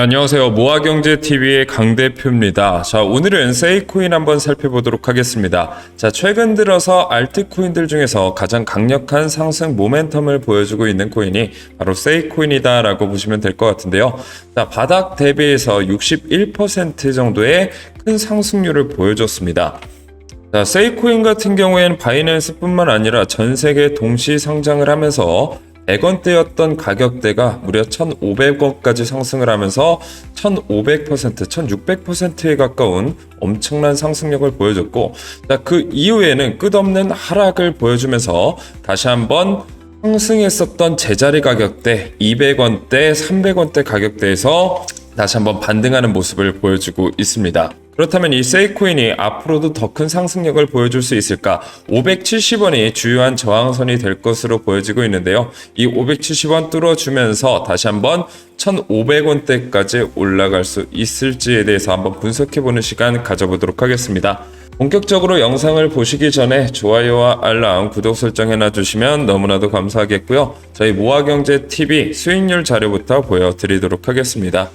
네, 안녕하세요. 모아경제TV의 강 대표입니다. 자, 오늘은 세이코인 한번 살펴보도록 하겠습니다. 자, 최근 들어서 알트코인들 중에서 가장 강력한 상승 모멘텀을 보여주고 있는 코인이 바로 세이코인이다라고 보시면 될 것 같은데요. 자, 바닥 대비해서 61% 정도의 큰 상승률을 보여줬습니다. 자, 세이코인 같은 경우에는 바이낸스뿐만 아니라 전 세계 동시 상장을 하면서 100원대였던 가격대가 무려 1,500원까지 상승을 하면서 1,500%, 1,600%에 가까운 엄청난 상승력을 보여줬고, 자, 그 이후에는 끝없는 하락을 보여주면서 다시 한번 상승했었던 제자리 가격대 200원대, 300원대 가격대에서 다시 한번 반등하는 모습을 보여주고 있습니다. 그렇다면 이 세이코인이 앞으로도 더 큰 상승력을 보여줄 수 있을까? 570원이 주요한 저항선이 될 것으로 보여지고 있는데요. 이 570원 뚫어주면서 다시 한번 1,500원대까지 올라갈 수 있을지에 대해서 한번 분석해보는 시간 가져보도록 하겠습니다. 본격적으로 영상을 보시기 전에 좋아요와 알람, 구독 설정 해놔 주시면 너무나도 감사하겠고요. 저희 모아경제TV 수익률 자료부터 보여드리도록 하겠습니다.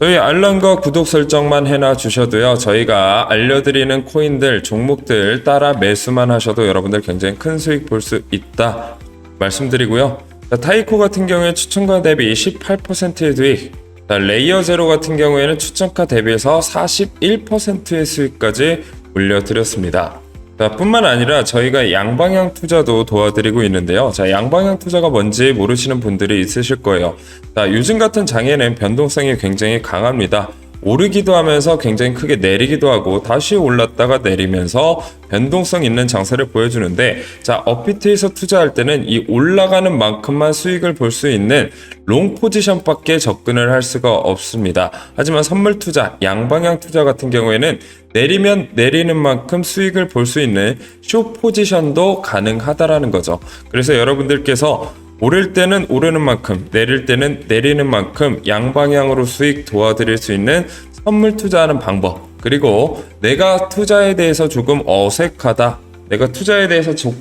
저희 알람과 구독 설정만 해놔 주셔도요. 저희가 알려드리는 코인들, 종목들 따라 매수만 하셔도 여러분들 굉장히 큰 수익 볼 수 있다 말씀드리고요. 자, 타이코 같은 경우에 추천가 대비 18%의 수익, 자, 레이어 제로 같은 경우에는 추천가 대비해서 41%의 수익까지 올려드렸습니다. 자, 뿐만 아니라 저희가 양방향 투자도 도와드리고 있는데요. 자, 양방향 투자가 뭔지 모르시는 분들이 있으실 거예요. 자, 요즘 같은 장에는 변동성이 굉장히 강합니다. 오르기도 하면서 굉장히 크게 내리기도 하고 다시 올랐다가 내리면서 변동성 있는 장세를 보여주는데 자 업비트에서 투자할 때는 이 올라가는 만큼만 수익을 볼 수 있는 롱 포지션밖에 접근을 할 수가 없습니다. 하지만 선물 투자, 양방향 투자 같은 경우에는 내리면 내리는 만큼 수익을 볼 수 있는 쇼 포지션도 가능하다라는 거죠. 그래서 여러분들께서 오를 때는 오르는 만큼, 내릴 때는 내리는 만큼 양방향으로 수익 도와드릴 수 있는 선물 투자하는 방법. 그리고 내가 투자에 대해서 조금 어색하다. 내가 투자에 대해서 조,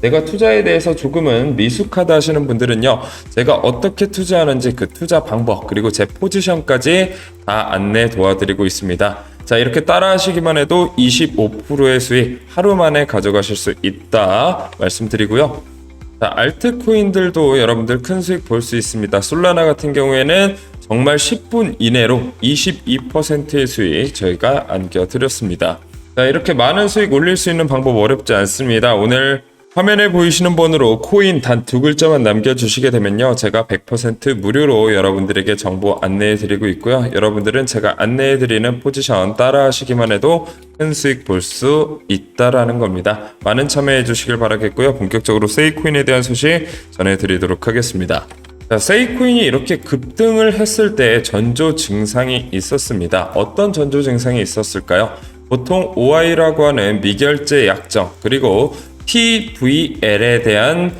내가 투자에 대해서 조금은 미숙하다 하시는 분들은요, 제가 어떻게 투자하는지 그 투자 방법, 그리고 제 포지션까지 다 안내 도와드리고 있습니다. 자, 이렇게 따라 하시기만 해도 25%의 수익 하루 만에 가져가실 수 있다 말씀드리고요. 자, 알트코인들도 여러분들 큰 수익 볼 수 있습니다. 솔라나 같은 경우에는 정말 10분 이내로 22%의 수익 저희가 안겨드렸습니다. 자, 이렇게 많은 수익 올릴 수 있는 방법 어렵지 않습니다. 오늘 화면에 보이시는 번호로 코인 단 두 글자만 남겨주시게 되면요. 제가 100% 무료로 여러분들에게 정보 안내해 드리고 있고요. 여러분들은 제가 안내해 드리는 포지션 따라 하시기만 해도 큰 수익 볼 수 있다라는 겁니다. 많은 참여해 주시길 바라겠고요. 본격적으로 세이코인에 대한 소식 전해 드리도록 하겠습니다. 자, 세이코인이 이렇게 급등을 했을 때 전조 증상이 있었습니다. 어떤 전조 증상이 있었을까요? 보통 OI라고 하는 미결제 약정 그리고 TVL에 대한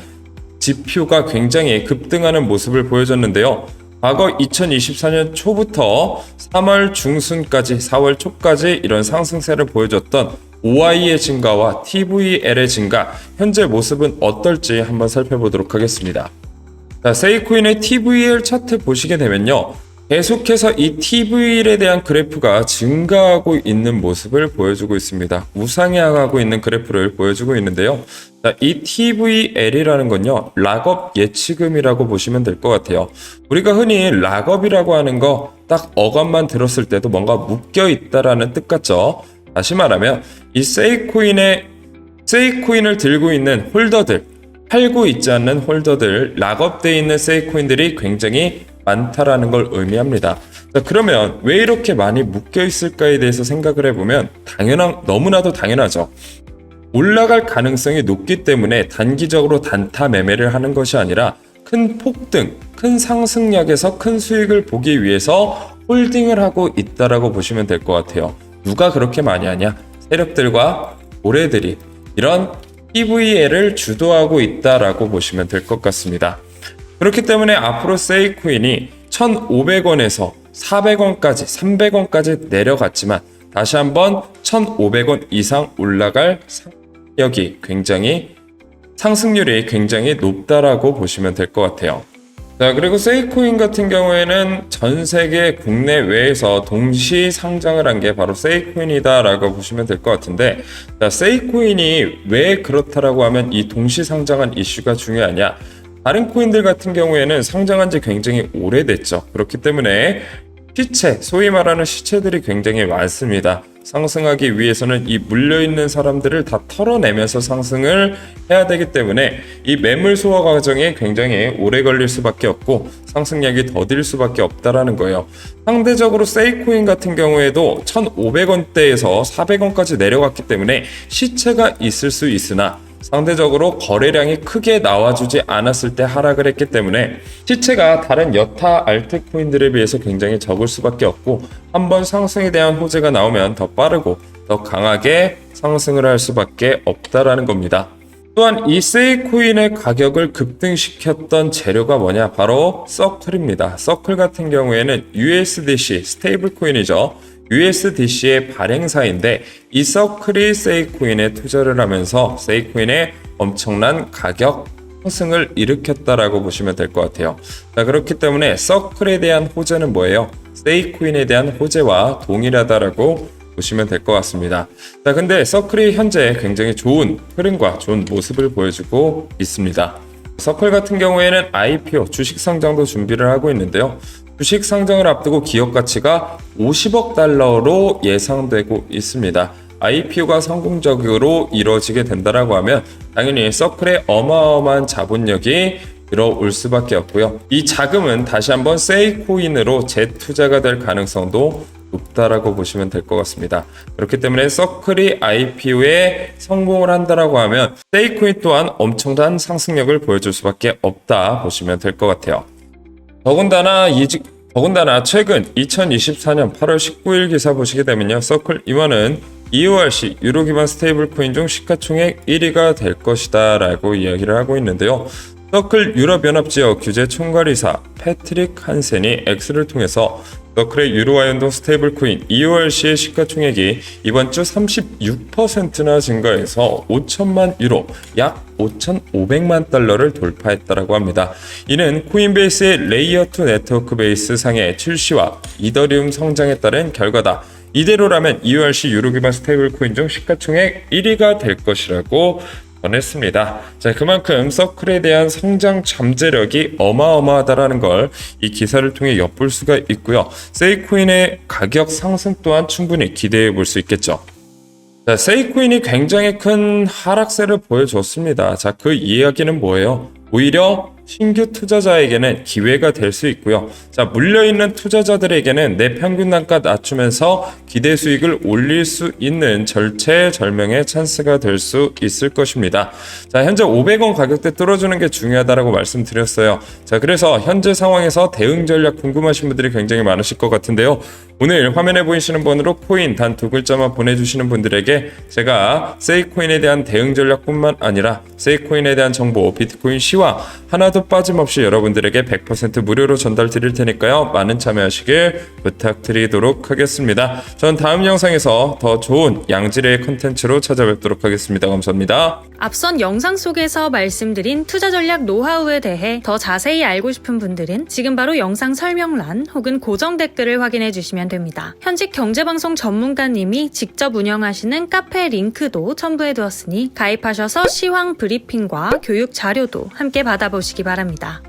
지표가 굉장히 급등하는 모습을 보여줬는데요. 과거 2024년 초부터 3월 중순까지 4월 초까지 이런 상승세를 보여줬던 OI의 증가와 TVL의 증가, 현재 모습은 어떨지 한번 살펴보도록 하겠습니다. 자, 세이코인의 TVL 차트 보시게 되면요. 계속해서 이 TVL에 대한 그래프가 증가하고 있는 모습을 보여주고 있습니다. 우상향하고 있는 그래프를 보여주고 있는데요. 자, 이 TVL이라는 건요, 락업 예치금이라고 보시면 될 것 같아요. 우리가 흔히 락업이라고 하는 거 딱 어감만 들었을 때도 뭔가 묶여 있다라는 뜻 같죠? 다시 말하면 이 세이코인의 세이코인을 들고 있는 홀더들, 팔고 있지 않는 홀더들, 락업되어 있는 세이코인들이 굉장히 많다라는 걸 의미합니다. 자, 그러면 왜 이렇게 많이 묶여 있을까에 대해서 생각을 해보면 당연한 너무나도 당연하죠. 올라갈 가능성이 높기 때문에 단기적으로 단타 매매를 하는 것이 아니라 큰 폭등, 큰 상승력에서 큰 수익을 보기 위해서 홀딩을 하고 있다라고 보시면 될 것 같아요. 누가 그렇게 많이 하냐? 세력들과 고래들이 이런 PVL을 주도하고 있다라고 보시면 될 것 같습니다. 그렇기 때문에 앞으로 세이코인이 1,500원에서 400원까지, 300원까지 내려갔지만 다시 한번 1,500원 이상 올라갈 상력이 굉장히 상승률이 굉장히 높다라고 보시면 될 것 같아요. 자, 그리고 세이코인 같은 경우에는 전 세계 국내 외에서 동시 상장을 한 게 바로 세이코인이다라고 보시면 될 것 같은데, 자, 세이코인이 왜 그렇다라고 하면 이 동시 상장한 이슈가 중요하냐? 다른 코인들 같은 경우에는 상장한 지 굉장히 오래됐죠. 그렇기 때문에 시체, 소위 말하는 시체들이 굉장히 많습니다. 상승하기 위해서는 이 물려있는 사람들을 다 털어내면서 상승을 해야 되기 때문에 이 매물 소화 과정이 굉장히 오래 걸릴 수밖에 없고 상승량이 더딜 수밖에 없다라는 거예요. 상대적으로 세이코인 같은 경우에도 1,500원대에서 400원까지 내려갔기 때문에 시체가 있을 수 있으나 상대적으로 거래량이 크게 나와주지 않았을 때 하락을 했기 때문에 시체가 다른 여타 알트코인들에 비해서 굉장히 적을 수밖에 없고 한번 상승에 대한 호재가 나오면 더 빠르고 더 강하게 상승을 할 수밖에 없다라는 겁니다. 또한 이 세이코인의 가격을 급등시켰던 재료가 뭐냐? 바로 서클입니다. 서클 같은 경우에는 USDC 스테이블 코인이죠. USDC의 발행사인데 이 서클이 세이코인에 투자를 하면서 세이코인의 엄청난 가격 상승을 일으켰다라고 보시면 될 것 같아요. 자, 그렇기 때문에 서클에 대한 호재는 뭐예요? 세이코인에 대한 호재와 동일하다라고 보시면 될 것 같습니다. 자, 근데 서클이 현재 굉장히 좋은 흐름과 좋은 모습을 보여주고 있습니다. 서클 같은 경우에는 IPO 주식 상장도 준비를 하고 있는데요. 주식 상장을 앞두고 기업 가치가 50억 달러로 예상되고 있습니다. IPO가 성공적으로 이루어지게 된다라고 하면 당연히 서클의 어마어마한 자본력이 들어올 수밖에 없고요. 이 자금은 다시 한번 세이코인으로 재투자가 될 가능성도 높다라고 보시면 될 것 같습니다. 그렇기 때문에 서클이 IPO에 성공을 한다라고 하면 세이코인 또한 엄청난 상승력을 보여줄 수밖에 없다 보시면 될 것 같아요. 더군다나 이직 더군다나 최근 2024년 8월 19일 기사 보시게 되면요. 서클 임원은 EORC 유로 기반 스테이블 코인 중 시가총액 1위가 될 것이다 라고 이야기를 하고 있는데요. 서클 유럽 연합 지역 규제 총괄이사 패트릭 한센이 X를 통해서 서클의 유로화 연동 스테이블 코인 EORC의 시가총액이 이번 주 36%나 증가해서 5천만 유로, 약 5,500만 달러를 돌파했다라고 합니다. 이는 코인베이스의 레이어 2 네트워크 베이스 상의 출시와 이더리움 성장에 따른 결과다. 이대로라면 EORC 유로 기반 스테이블 코인 중 시가총액 1위가 될 것이라고 전했습니다. 자, 그만큼 서클에 대한 성장 잠재력이 어마어마하다라는 걸 이 기사를 통해 엿볼 수가 있고요. 세이코인의 가격 상승 또한 충분히 기대해 볼 수 있겠죠. 자, 세이코인이 굉장히 큰 하락세를 보여줬습니다. 자, 그 이야기는 뭐예요? 오히려 신규 투자자에게는 기회가 될 수 있고요. 자, 물려있는 투자자들에게는 내 평균 단가 낮추면서 기대 수익을 올릴 수 있는 절체절명의 찬스가 될 수 있을 것입니다. 자, 현재 500원 가격대 뚫어주는 게 중요하다라고 말씀드렸어요. 자, 그래서 현재 상황에서 대응 전략 궁금하신 분들이 굉장히 많으실 것 같은데요. 오늘 화면에 보이시는 번호로 코인 단 두 글자만 보내주시는 분들에게 제가 세이코인에 대한 대응 전략뿐만 아니라 세이코인에 대한 정보, 비트코인 시황 하나도 빠짐없이 여러분들에게 100% 무료로 전달 드릴 테니까요. 많은 참여하시길 부탁드리도록 하겠습니다. 전 다음 영상에서 더 좋은 양질의 컨텐츠로 찾아뵙도록 하겠습니다. 감사합니다. 앞선 영상 속에서 말씀드린 투자 전략 노하우에 대해 더 자세히 알고 싶은 분들은 지금 바로 영상 설명란 혹은 고정 댓글을 확인해 주시면 됩니다. 현직 경제방송 전문가님이 직접 운영하시는 카페 링크도 첨부해 두었으니 가입하셔서 시황 브리핑과 교육 자료도 함께 받아보시기 바랍니다.